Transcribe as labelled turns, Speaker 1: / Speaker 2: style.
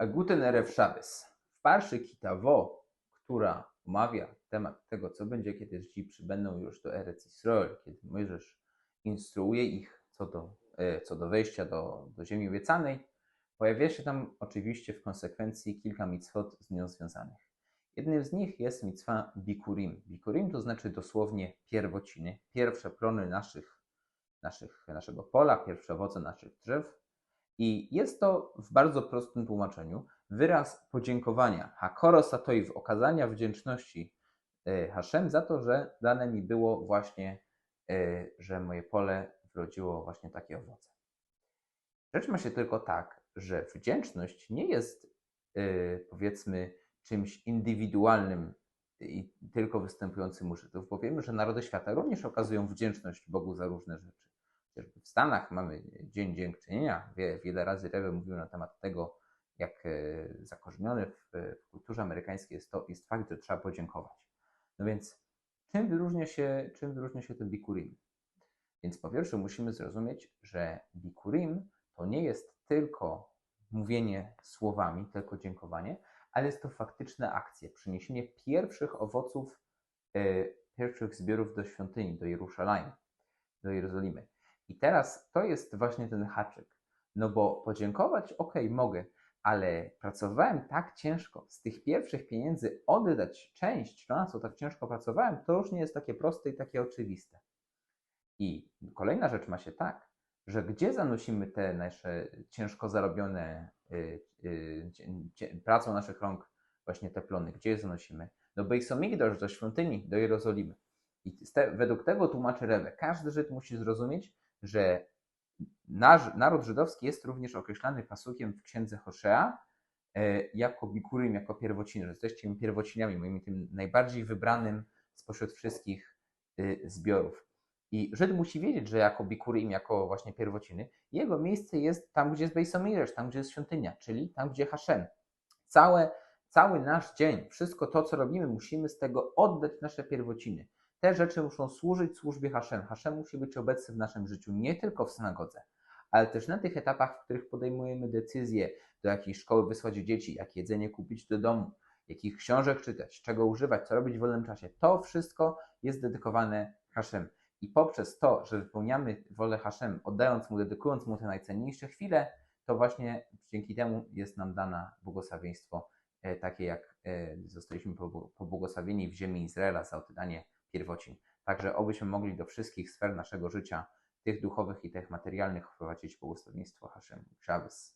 Speaker 1: Erew Szabes. W parszy Kitavo, która omawia temat tego, co będzie, kiedy Żydzi przybędą już do Erec Israel, kiedy Mojżesz instruuje ich co do, e, co do wejścia do, do ziemi obiecanej, pojawia się tam oczywiście w konsekwencji kilka mitzvot z nią związanych. Jednym z nich jest mitwa Bikurim. Bikurim to znaczy dosłownie pierwociny, pierwsze plony naszych, naszych, naszego pola, pierwsze owoce naszych drzew. I jest to w bardzo prostym tłumaczeniu wyraz podziękowania, hakoro satoiv, okazania wdzięczności e, Hashem za to, że dane mi było właśnie, e, że moje pole wrodziło właśnie takie owoce. Rzecz ma się tylko tak, że wdzięczność nie jest e, powiedzmy czymś indywidualnym i tylko występującym u Żydów, bo wiemy, że narody świata również okazują wdzięczność Bogu za różne rzeczy. Chociażby w Stanach mamy Dzień Dziękczynienia. Wie- Wiele razy Rewe mówił na temat tego, jak e, zakorzeniony w, w kulturze amerykańskiej jest to jest fakt, że trzeba podziękować. No więc czym wyróżnia się, czym wyróżnia się ten bikurim? Więc po pierwsze musimy zrozumieć, że bikurim to nie jest tylko mówienie słowami, tylko dziękowanie, ale jest to faktyczne akcje, przyniesienie pierwszych owoców, e, pierwszych zbiorów do świątyni, do Jerusalem, do Jerozolimy. I teraz to jest właśnie ten haczyk. No bo podziękować, okej, mogę, ale pracowałem tak ciężko, z tych pierwszych pieniędzy oddać część, na co tak ciężko pracowałem, to już nie jest takie proste i takie oczywiste. I kolejna rzecz ma się tak, że gdzie zanosimy te nasze ciężko zarobione y, y, pracą naszych rąk właśnie te plony, gdzie je zanosimy? Do Bejsomigdosz, do świątyni, do Jerozolimy. I te, według tego tłumaczy Rebbe, każdy Żyd musi zrozumieć, że nasz, naród żydowski jest również określany pasukiem w księdze Hoszea e, jako bikurim, jako pierwociny, że jesteście moimi pierwociniami, moim tym najbardziej wybranym spośród wszystkich y, zbiorów. I Żyd musi wiedzieć, że jako bikurim, jako właśnie pierwociny, jego miejsce jest tam, gdzie jest Bejsomiresz, tam, gdzie jest świątynia, czyli tam, gdzie Hashem. Całe, cały nasz dzień, wszystko to, co robimy, musimy z tego oddać nasze pierwociny. Te rzeczy muszą służyć służbie Hashem. Hashem musi być obecny w naszym życiu, nie tylko w synagodze, ale też na tych etapach, w których podejmujemy decyzje, do jakiej szkoły wysłać dzieci, jakie jedzenie kupić do domu, jakich książek czytać, czego używać, co robić w wolnym czasie. To wszystko jest dedykowane Hashem. I poprzez to, że wypełniamy wolę Hashem, oddając mu, dedykując mu te najcenniejsze chwile, to właśnie dzięki temu jest nam dana błogosławieństwo, e, takie jak e, zostaliśmy po- pobłogosławieni w ziemi Izraela za oddanie pierwocin, tak że obyśmy mogli do wszystkich sfer naszego życia, tych duchowych i tych materialnych, wprowadzić błogosławieństwo Hashem. Shabbos.